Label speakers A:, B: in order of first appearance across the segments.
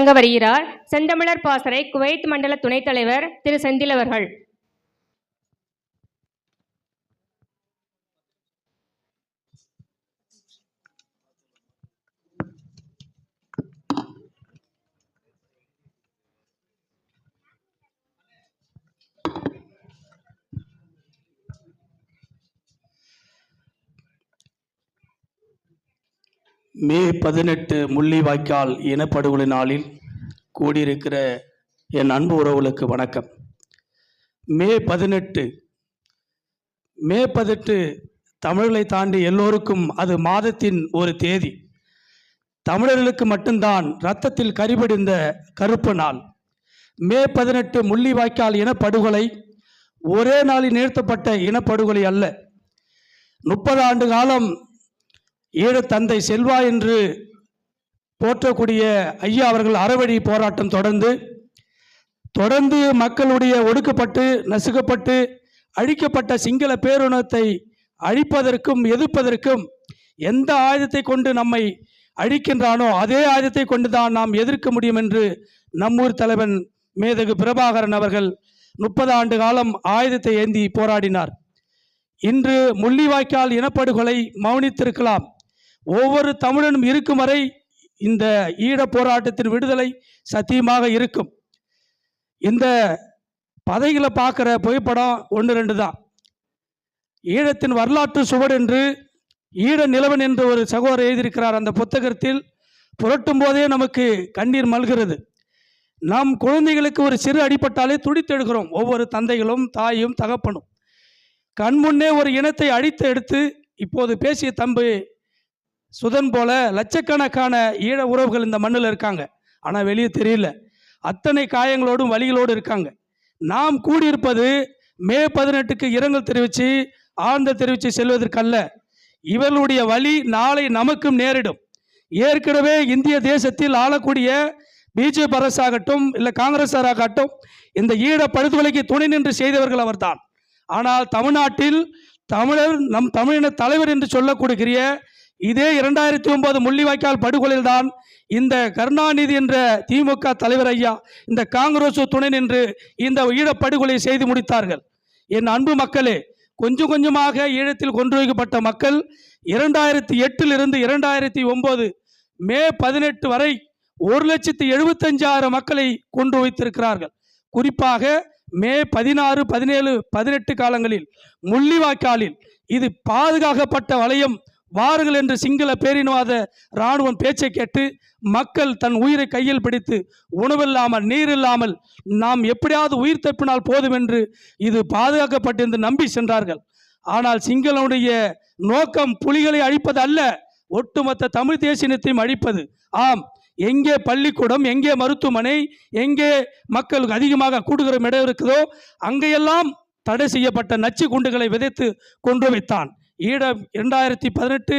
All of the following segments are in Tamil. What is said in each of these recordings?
A: வழங்க வருகிறார். செந்தமிழர் பாசறை குவைத் மண்டல துணைத் தலைவர் திரு செந்தில் அவர்கள்.
B: மே பதினெட்டு முள்ளிவாய்க்கால் இனப்படுகொலை நாளில் கூடியிருக்கிற என் அன்பு உறவுகளுக்கு வணக்கம். மே பதினெட்டு மே பதினெட்டு தமிழர்களை தாண்டி எல்லோருக்கும் அது மாதத்தின் ஒரு தேதி. தமிழர்களுக்கு மட்டும்தான் இரத்தத்தில் கரிபடிந்த கருப்பு நாள். மே பதினெட்டு முள்ளிவாய்க்கால் இனப்படுகொலை ஒரே நாளில் நிறுத்தப்பட்ட இனப்படுகொலை அல்ல. முப்பது ஆண்டு காலம் ஈழத்தந்தை செல்வா என்று போற்றக்கூடிய ஐயா அவர்கள் அறவழி போராட்டம் தொடர்ந்து தொடர்ந்து மக்களுடைய ஒடுக்கப்பட்டு நசுக்கப்பட்டு அழிக்கப்பட்ட சிங்கள பேரினத்தை அழிப்பதற்கும் எதிர்ப்பதற்கும் எந்த ஆயுதத்தை கொண்டு நம்மை அழிக்கின்றானோ அதே ஆயுதத்தை கொண்டு தான் நாம் எதிர்க்க முடியும் என்று நம்மூர் தலைவன் மேதகு பிரபாகரன் அவர்கள் முப்பது ஆண்டு காலம் ஆயுதத்தை ஏந்தி போராடினார். இன்று முள்ளிவாய்க்கால் இனப்படுகொலை மௌனித்திருக்கலாம். ஒவ்வொரு தமிழனும் இருக்கும் வரை இந்த ஈழ போராட்டத்தின் விடுதலை சத்தியமாக இருக்கும். இந்த பதைகளை பார்க்குற புகைப்படம் ஒன்று ரெண்டு தான். ஈழத்தின் வரலாற்று சுவடு என்று ஈழ நிலவன் என்று ஒரு சகோதரர் எழுதியிருக்கிறார். அந்த புத்தகத்தில் புரட்டும் போதே நமக்கு கண்ணீர் மல்கிறது. நம் குழந்தைகளுக்கு ஒரு சிறு அடிபட்டாலே துடித்தெடுக்கிறோம் ஒவ்வொரு தந்தைகளும் தாயும் தகப்பனும். கண்முன்னே ஒரு இனத்தை அழித்து எடுத்து இப்போது பேசிய தம்பி சுதன் போல லட்சக்கணக்கான ஈழ உறவுகள் இந்த மண்ணில் இருக்காங்க. ஆனால் வெளியே தெரியல. அத்தனை காயங்களோடும் வழிகளோடு இருக்காங்க. நாம் கூடியிருப்பது மே பதினெட்டுக்கு இரங்கல் தெரிவித்து ஆழ்ந்த தெரிவித்து செல்வதற்கல்ல. இவர்களுடைய வழி நாளை நமக்கும் நேரிடும். ஏற்கனவே இந்திய தேசத்தில் ஆளக்கூடிய பிஜேபி அரசாகட்டும் இல்லை காங்கிரஸ் ஆகட்டும் இந்த ஈழ படுகொலைக்கு துணை நின்று செய்தவர்கள் அவர்தான். ஆனால் தமிழ்நாட்டில் தமிழர் நம் தமிழின தலைவர் என்று சொல்லக்கூடிய இதே இரண்டாயிரத்தி ஒன்பது முள்ளிவாய்க்கால் படுகொலையில் தான் இந்த கருணாநிதி என்ற திமுக தலைவர் ஐயா இந்த காங்கிரஸ் துணை நின்று இந்த ஈழப்படுகொலை செய்து முடித்தார்கள். என் அன்பு மக்களே கொஞ்சம் கொஞ்சமாக ஈழத்தில் கொண்டு வைக்கப்பட்ட மக்கள் இரண்டாயிரத்தி எட்டிலிருந்து இரண்டாயிரத்தி ஒன்பது மே பதினெட்டு வரை ஒரு லட்சத்தி எழுபத்தஞ்சாயிரம் மக்களை கொண்டு வைத்திருக்கிறார்கள். குறிப்பாக மே பதினாறு பதினேழு பதினெட்டு காலங்களில் முள்ளிவாய்க்காலில் இது பாதுகாக்கப்பட்ட வளையம் வாருங்கள் என்று சிங்கள பேரினவாத இராணுவம் பேச்சை கேட்டு மக்கள் தன் உயிரை கையில் பிடித்து உணவில்லாமல் நீர் இல்லாமல் நாம் எப்படியாவது உயிர் தப்பினால் போதும் என்று இது பாதுகாக்கப்பட்டிருந்து நம்பி சென்றார்கள். ஆனால் சிங்களனுடைய நோக்கம் புலிகளை அழிப்பது அல்ல ஒட்டுமொத்த தமிழ் தேசியத்தையும் அழிப்பது. ஆம் எங்கே பள்ளிக்கூடம் எங்கே மருத்துவமனை எங்கே மக்களுக்கு அதிகமாக கூடுகிற இடம் இருக்குதோ அங்கெல்லாம் தடை செய்யப்பட்ட நச்சு குண்டுகளை விதைத்து கொன்று வைத்தான். ஈழ இரண்டாயிரத்தி பதினெட்டு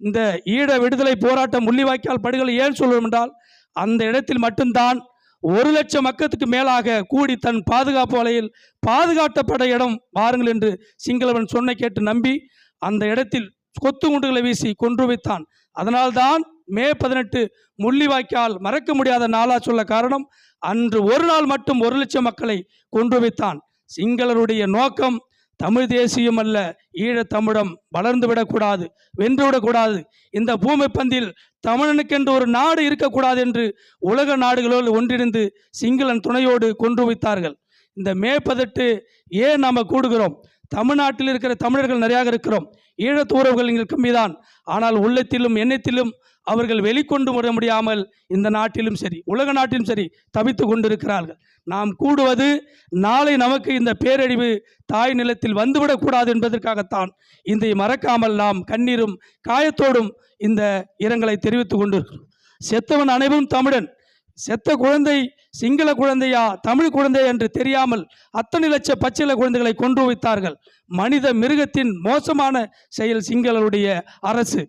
B: இந்த ஈழ விடுதலை போராட்டம் முள்ளிவாய்க்கால் படுகொலை ஏன் சொல்லுவோம் என்றால் அந்த இடத்தில் மட்டும்தான் ஒரு லட்சம் மக்களுக்கு மேலாக கூடி தன் பாதுகாப்பு வலையில் பாதுகாக்கப்பட்ட இடம் வாருங்கள் என்று சிங்களவன் சொன்ன கேட்டு நம்பி அந்த இடத்தில் கொத்து குண்டுகளை வீசி கொன்று வைத்தான். அதனால்தான் மே பதினெட்டு முள்ளிவாய்க்கால் மறக்க முடியாத நாளா சொல்ல காரணம் அன்று ஒரு நாள் மட்டும் ஒரு லட்சம் மக்களை கொன்று வைத்தான். சிங்களருடைய நோக்கம் தமிழ் தேசியம் அல்ல ஈழத்தமிழம் வளர்ந்து விடக்கூடாது வென்று விடக்கூடாது. இந்த பூமி பந்தில் தமிழனுக்கென்று ஒரு நாடு இருக்கக்கூடாது என்று உலக நாடுகளோடு ஒன்றிணைந்து சிங்களன் துணையோடு கொன்று வைத்தார்கள். இந்த மே பதினெட்டு ஏன் நாம் கூடுகிறோம்? தமிழ்நாட்டில் இருக்கிற தமிழர்கள் நிறையாக இருக்கிறோம். ஈழத்து உறவுகள் இங்கே கம்மிதான் ஆனால் உள்ளத்திலும் எண்ணத்திலும் அவர்கள் வெளிக்கொண்டு வர முடியாமல் இந்த நாட்டிலும் சரி உலக நாட்டிலும் சரி தவித்து கொண்டிருக்கிறார்கள். நாம் கூடுவது நாளை நமக்கு இந்த பேரழிவு தாய் நிலத்தில் வந்துவிடக்கூடாது என்பதற்காகத்தான். இந்த மறக்காமல் நாம் கண்ணீரும் காயத்தோடும் இந்த இரங்கலை தெரிவித்துக் கொண்டிருக்கிறோம். செத்தவன் அனைவரும் தமிழன். செத்த குழந்தை சிங்கள குழந்தையா தமிழ் குழந்தை என்று தெரியாமல் அத்தனை லட்ச பச்சில குழந்தைகளை கொன்று வைத்தார்கள். மனித மிருகத்தின் மோசமான செயல் சிங்களருடைய அரசு.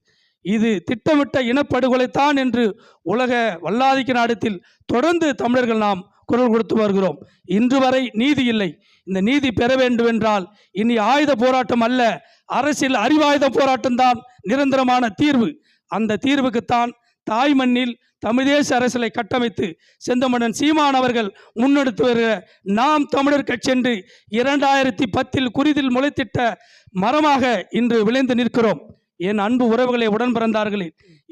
B: இது திட்டமிட்ட இனப்படுகொலைத்தான் என்று உலக வல்லாதிக்க நாடத்தில் தொடர்ந்து தமிழர்கள் நாம் குரல் கொடுத்து வருகிறோம். இன்று வரை நீதி இல்லை. இந்த நீதி பெற வேண்டும் என்றால் இனி ஆயுத போராட்டம் அல்ல அரசியல் அறிவாயுத போராட்டம் தான் நிரந்தரமான தீர்வு. அந்த தீர்வுக்குத்தான் தாய் மண்ணில் தமிழ் தேச அரசியலை கட்டமைத்து செந்தமன்னன் சீமான் அவர்கள் முன்னெடுத்து வருகிற நாம் தமிழர் கட்சென்று இரண்டாயிரத்தி பத்தில் குறிதில் முளைத்திட்ட மரமாக இன்று விளைந்து நிற்கிறோம். என் அன்பு உறவுகளை உடன் பிறந்தார்களே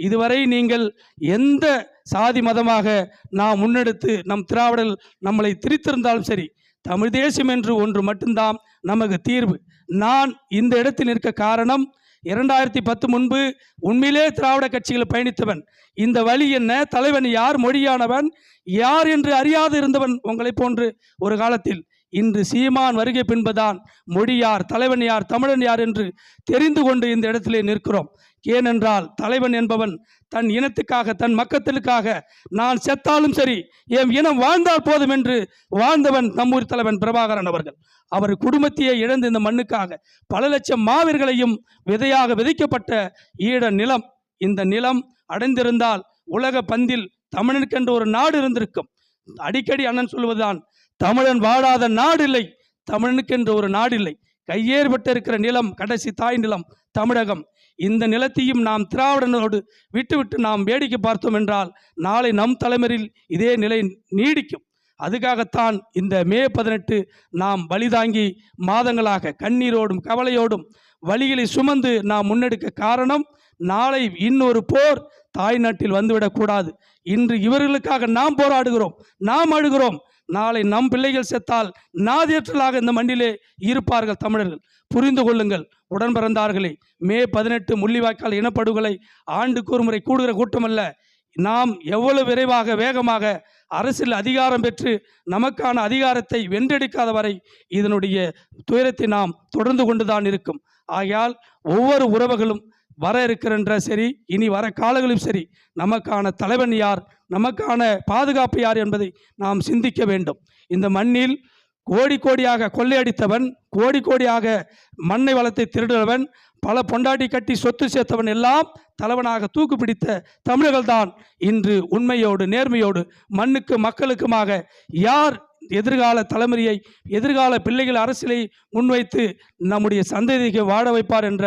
B: இதுவரை நீங்கள் எந்த சாதி மதமாக நாம் முன்னெடுத்து நம் திராவிடல் நம்மளை திரித்திருந்தாலும் சரி தமிழ் தேசம் என்று ஒன்று மட்டும்தான் நமக்கு தீர்வு. நான் இந்த இடத்தில் நிற்க காரணம் இரண்டாயிரத்தி பத்து முன்பு உண்மையிலே திராவிட கட்சிகள் பயணித்தவன். இந்த வழி என்ன? தலைவன் யார்? மொழியானவன். யார் என்று அறியாது இருந்தவன் உங்களைப் போன்று ஒரு காலத்தில். இன்று சீமான் வருகை பின்புதான் மொழி யார்? தலைவன் யார்? தமிழன் யார்? என்று தெரிந்து கொண்டு இந்த இடத்திலே நிற்கிறோம். ஏனென்றால் தலைவன் என்பவன் தன் இனத்துக்காக தன் மக்கத்திற்காக நான் செத்தாலும் சரி என் இனம் வாழ்ந்தால் போதும் என்று வாழ்ந்தவன் நம்மூர் தலைவன் பிரபாகரன் அவர்கள். அவர் குடும்பத்தையே இழந்து இந்த மண்ணுக்காக பல லட்சம் மாவீர்களையும் விதையாக விதைக்கப்பட்ட ஈழ நிலம் இந்த நிலம் அடைந்திருந்தால் உலக பந்தில் தமிழனுக்கென்று ஒரு நாடு இருந்திருக்கும். அடிக்கடி அண்ணன் சொல்வதுதான் தமிழன் வாழாத நாடு இல்லை தமிழனுக்கென்று ஒரு நாடு இல்லை கையேற்பட்டு இருக்கிற நிலம் கடைசி தாய் நிலம் தமிழகம். இந்த நிலத்தையும் நாம் திராவிடனோடு விட்டுவிட்டு நாம் வேடிக்கை பார்த்தோம் என்றால் நாளை நம் தலைமையில் இதே நிலை நீடிக்கும். அதுக்காகத்தான் இந்த மே பதினெட்டு நாம் வழிதாங்கி மாதங்களாக கண்ணீரோடும் கவலையோடும் வழிகளை சுமந்து நாம் முன்னெடுக்க காரணம் நாளை இன்னொரு போர் தாய்நாட்டில் வந்துவிடக்கூடாது. இன்று இவர்களுக்காக நாம் போராடுகிறோம் நாம் அழுகிறோம். நாளை நம் பிள்ளைகள் செத்தால் நாதியற்றலாக இந்த மண்ணிலே இருப்பார்கள் தமிழர்கள். புரிந்து கொள்ளுங்கள். உடன் பிறந்தார்களே மே பதினெட்டு முள்ளிவாய்க்கால் இனப்படுகொலை ஆண்டுக்கு ஒரு முறை கூடுகிற கூட்டமல்ல. நாம் எவ்வளவு விரைவாக வேகமாக அரசியல் அதிகாரம் பெற்று நமக்கான அதிகாரத்தை வென்றெடுக்காத வரை இதனுடைய துயரத்தை நாம் தொடர்ந்து கொண்டுதான் இருக்கும். ஆகையால் ஒவ்வொரு உறவுகளும் வர இருக்கின்ற சரி இனி வர காலங்களிலும் சரி நமக்கான தலைவன் யார்? நமக்கான பாதுகாப்பு யார் என்பதை நாம் சிந்திக்க வேண்டும். இந்த மண்ணில் கோடி கோடியாக கொள்ளையடித்தவன் கோடி கோடியாக மண்ணை வளத்தை திருடுறவன் பல பொண்டாட்டி கட்டி சொத்து சேர்த்தவன் எல்லாம் தலைவனாக தூக்கு பிடித்த தமிழர்கள்தான் இன்று உண்மையோடு நேர்மையோடு மண்ணுக்கு மக்களுக்குமாக யார் எதிர்கால தலைமுறையை எதிர்கால பிள்ளைகள் அரசியலை முன்வைத்து நம்முடைய சந்ததிக்கு வாழ வைப்பார் என்ற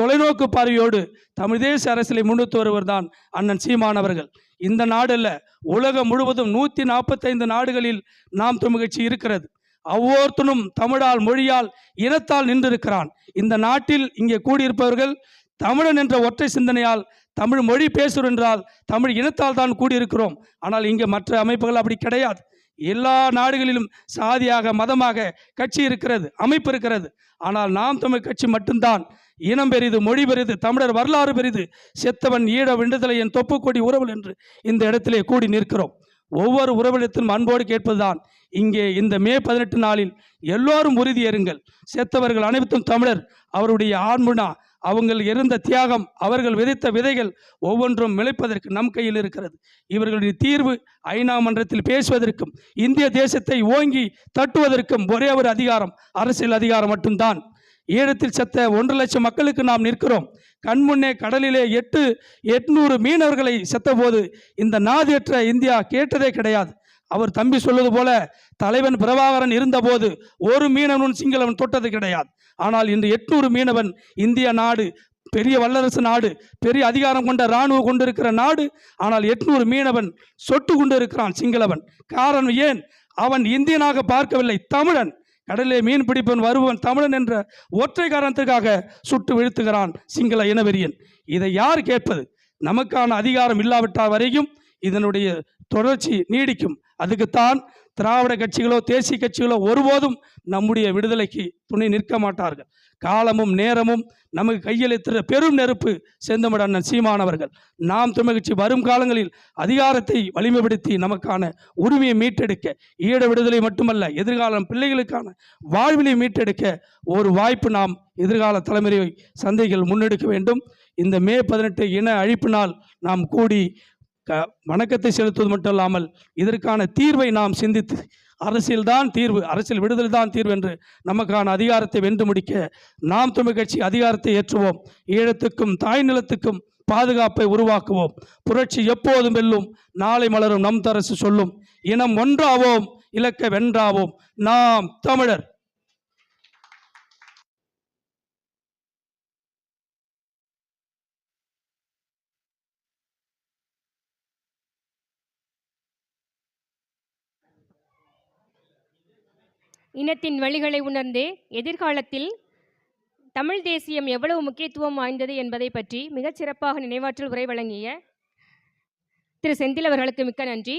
B: தொலைநோக்கு பார்வையோடு தமிழ் தேச அரசியலை முன்னிறுத்து வருவர்தான் அண்ணன் சீமான் அவர்கள். இந்த நாடல்ல உலகம் முழுவதும் நூற்றி நாற்பத்தைந்து நாடுகளில் நாம் தமிழ் கட்சி இருக்கிறது. ஒவ்வொருத்தனும் தமிழால் மொழியால் இனத்தால் நின்றிருக்கிறான். இந்த நாட்டில் இங்கே கூடியிருப்பவர்கள் தமிழன் என்ற ஒற்றை சிந்தனையால் தமிழ் மொழி பேசுகிறோம் என்றால் தமிழ் இனத்தால் தான் கூடியிருக்கிறோம். ஆனால் இங்கே மற்ற அமைப்புகள் அப்படி கிடையாது. எல்லா நாடுகளிலும் சாதியாக மதமாக கட்சி இருக்கிறது அமைப்பு இருக்கிறது. ஆனால் நாம் தமிழ் கட்சி மட்டும்தான் இனம் பெரிது மொழி பெரிது தமிழர் வரலாறு பெரிது. செத்தவன் ஈழ விடுதலை என் தொப்புக்கொடி உறவுகள் என்று இந்த இடத்திலே கூடி நிற்கிறோம். ஒவ்வொரு உறவிடத்திலும் அன்போடு கேட்பதுதான். இங்கே இந்த மே பதினெட்டு நாளில் எல்லோரும் உறுதியேறுங்கள் செத்தவர்கள் அனைத்தும் தமிழர் அவருடைய ஆண்முனா அவங்கள் இருந்த தியாகம் அவர்கள் விதைத்த விதைகள் ஒவ்வொன்றும் மிளைப்பதற்கு நம் கையில் இருக்கிறது. இவர்களுடைய தீர்வு ஐநா மன்றத்தில் பேசுவதற்கும் இந்திய தேசத்தை ஓங்கி தட்டுவதற்கும் ஒரே ஒரு அதிகாரம் அரசியல் அதிகாரம் மட்டும்தான். ஈழத்தில் செத்த ஒன்று லட்சம் மக்களுக்கு நாம் நிற்கிறோம். கண்முன்னே கடலிலே எட்டு எட்நூறு மீனவர்களை செத்தபோது இந்த நாதியற்ற இந்தியா கேட்டதே கிடையாது. அவர் தம்பி சொல்வது போல தலைவன் பிரபாகரன் இருந்தபோது ஒரு மீனவன் சிங்களவன் தொட்டது கிடையாது. ஆனால் இன்று எட்நூறு மீனவன் இந்திய நாடு பெரிய வல்லரசு நாடு பெரிய அதிகாரம் கொண்ட இராணுவம் கொண்டிருக்கிற நாடு ஆனால் எட்நூறு மீனவன் சொட்டு கொண்டு இருக்கிறான் சிங்களவன். காரணம் ஏன்? அவன் இந்தியனாக பார்க்கவில்லை தமிழன். கடலே மீன் பிடிப்பவன் வருவன் தமிழன் என்ற ஒற்றை காரணத்துக்காக சுட்டு வீழ்த்துகிறான் சிங்கள இனவெறியன். இதை யார் கேட்பது? நமக்கான அதிகாரம் இல்லாவிட்டால் வரையும் இதனுடைய தொடர்ச்சி நீடிக்கும். அதுக்குத்தான் திராவிட கட்சிகளோ தேசிய கட்சிகளோ ஒருபோதும் நம்முடைய விடுதலைக்கு துணை நிற்க மாட்டார்கள். காலமும் நேரமும் நமக்கு கையளித்திர பெரும் நெருப்பு செந்தமிட அண்ணன் சீமானவர்கள் நாம் தமிழ் கட்சி வரும் காலங்களில் அதிகாரத்தை வலிமைப்படுத்தி நமக்கான உரிமையை மீட்டெடுக்க ஈழ விடுதலை மட்டுமல்ல எதிர்காலம் பிள்ளைகளுக்கான வாழ்வினை மீட்டெடுக்க ஒரு வாய்ப்பு நாம் எதிர்கால தலைமுறை சந்தைகள் முன்னெடுக்க வேண்டும். இந்த மே பதினெட்டு இன அழிப்பு நாள் நாம் கூடி க வணக்கத்தை செலுத்துவது மட்டும் இல்லாமல் இதற்கான தீர்வை நாம் சிந்தித்து அரசியல்தான் தீர்வு அரசியல் விடுதலை தான் தீர்வு என்று நமக்கான அதிகாரத்தை வென்று முடிக்க நாம் தமிழ் கட்சி அதிகாரத்தை ஏற்றுவோம். ஈழத்துக்கும் தாய் நிலத்துக்கும் பாதுகாப்பை உருவாக்குவோம். புரட்சி எப்போதும் வெல்லும் நாளை மலரும் நம் தரசு சொல்லும். இனம் ஒன்றாவோம் இலக்க வென்றாவோம். நாம் தமிழர்.
A: இனத்தின் வழிகளை உணர்ந்து எதிர்காலத்தில் தமிழ் தேசியம் எவ்வளவு முக்கியத்துவம் வாய்ந்தது என்பதை பற்றி மிகச்சிறப்பாக நினைவாற்றல் உரை வழங்கிய திரு செந்தில் அவர்களுக்கு மிக்க நன்றி.